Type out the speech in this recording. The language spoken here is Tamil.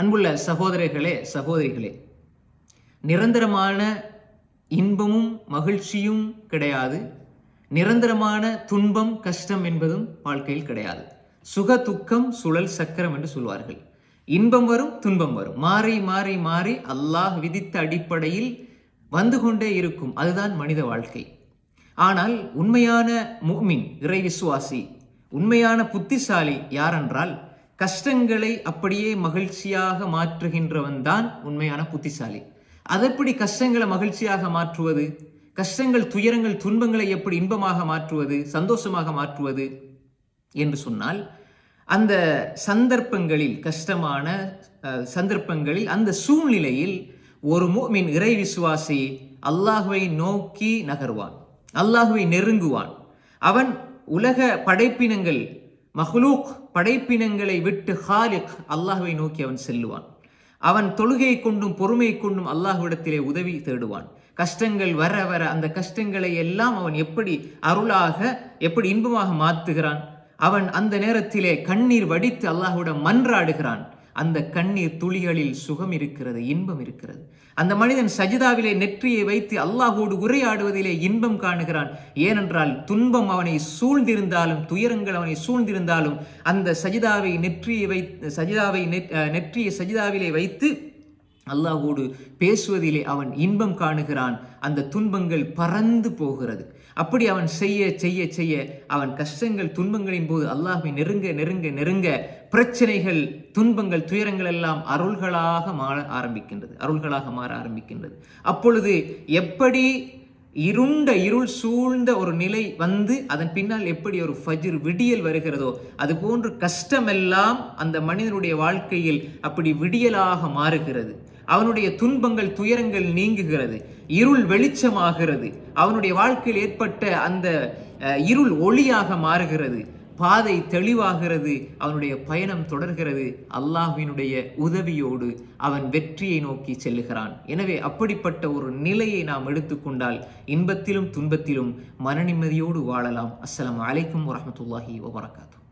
அன்புள்ள சகோதரர்களே சகோதரிகளே நிரந்தரமான இன்பமும் மகிழ்ச்சியும் கிடையாது. நிரந்தரமான துன்பம் கஷ்டம் என்பதும் வாழ்க்கையில் கிடையாது. சுக துக்கம் சுழல் சக்கரம் என்று சொல்வார்கள். இன்பம் வரும் துன்பம் வரும். மாறி மாறி மாறி அல்லாஹ் விதித்த அடிப்படையில் வந்து கொண்டே இருக்கும். அதுதான் மனித வாழ்க்கை. ஆனால் உண்மையான முக்மின் இறை விசுவாசி உண்மையான புத்திசாலி யாரென்றால் கஷ்டங்களை அப்படியே மகிழ்ச்சியாக மாற்றுகின்றவன் தான் உண்மையான புத்திசாலி. அதெப்படி கஷ்டங்களை மகிழ்ச்சியாக மாற்றுவது? கஷ்டங்கள் துயரங்கள் துன்பங்களை எப்படி இன்பமாக மாற்றுவது? சந்தோஷமாக மாற்றுவது? என்று சொன்னால் அந்த சந்தர்ப்பங்களில் கஷ்டமான சந்தர்ப்பங்களில் அந்த சூழ்நிலையில் ஒரு மீன் இறை விசுவாசி அல்லாஹுவை நோக்கி நகர்வான். அல்லாஹுவை நெருங்குவான். அவன் உலக படைப்பினங்கள் மஹ்லூக் படைப்பினங்களை விட்டு ஹாலிக் அல்லாஹுவை நோக்கி அவன் செல்லுவான். அவன் தொழுகை கொண்டும் பொறுமை கொண்டும் அல்லாஹ்விடத்திலே உதவி தேடுவான். கஷ்டங்கள் வர வர அந்த கஷ்டங்களை எல்லாம் அவன் எப்படி அருளாக எப்படி இன்பமாக மாற்றுகிறான்? அவன் அந்த நேரத்திலே கண்ணீர் வடித்து அல்லாஹுவிடம் மன்றாடுகிறான். அந்த கண்ணீர் துளிகளில் சுகம் இருக்கிறது இன்பம் இருக்கிறது. அந்த மனிதன் சஜிதாவிலே நெற்றியை வைத்து அல்லாஹோடு உரையாடுவதிலே இன்பம் காணுகிறான். ஏனென்றால் துன்பம் அவனை சூழ்ந்திருந்தாலும் துயரங்கள் அவனை சூழ்ந்திருந்தாலும் அந்த சஜிதாவை நெற்றியை வைத்து சஜிதாவை நெற்றியை சஜிதாவிலே வைத்து அல்லாஹோடு பேசுவதிலே அவன் இன்பம் காணுகிறான். அந்த துன்பங்கள் பறந்து போகிறது. அப்படி அவன் செய்ய செய்ய செய்ய அவன் கஷ்டங்கள் துன்பங்களின் போது அல்லாஹை நெருங்க நெருங்க நெருங்க பிரச்சனைகள் துன்பங்கள் துயரங்கள் எல்லாம் அருள்களாக மாற ஆரம்பிக்கின்றது. அருள்களாக மாற ஆரம்பிக்கின்றது. அப்பொழுது எப்படி இருண்ட இருள் சூழ்ந்த ஒரு நிலை வந்து அதன் பின்னால் எப்படி ஒரு ஃபஜிர் விடியல் வருகிறதோ அது போன்று கஷ்டமெல்லாம் அந்த மனிதனுடைய வாழ்க்கையில் அப்படி விடியலாக மாறுகிறது. அவனுடைய துன்பங்கள் துயரங்கள் நீங்குகிறது. இருள் வெளிச்சமாகிறது. அவனுடைய வாழ்க்கையில் ஏற்பட்ட அந்த இருள் ஒளியாக மாறுகிறது. பாதை தெளிவாகிறது. அவனுடைய பயணம் தொடர்கிறது. அல்லாஹினுடைய உதவியோடு அவன் வெற்றியை நோக்கி செல்லுகிறான். எனவே அப்படிப்பட்ட ஒரு நிலையை நாம் எடுத்துக்கொண்டால் இன்பத்திலும் துன்பத்திலும் மன நிம்மதியோடு வாழலாம். அஸ்லாம் அலைக்கும் வரமத்துல்லாஹி வபரகாத்து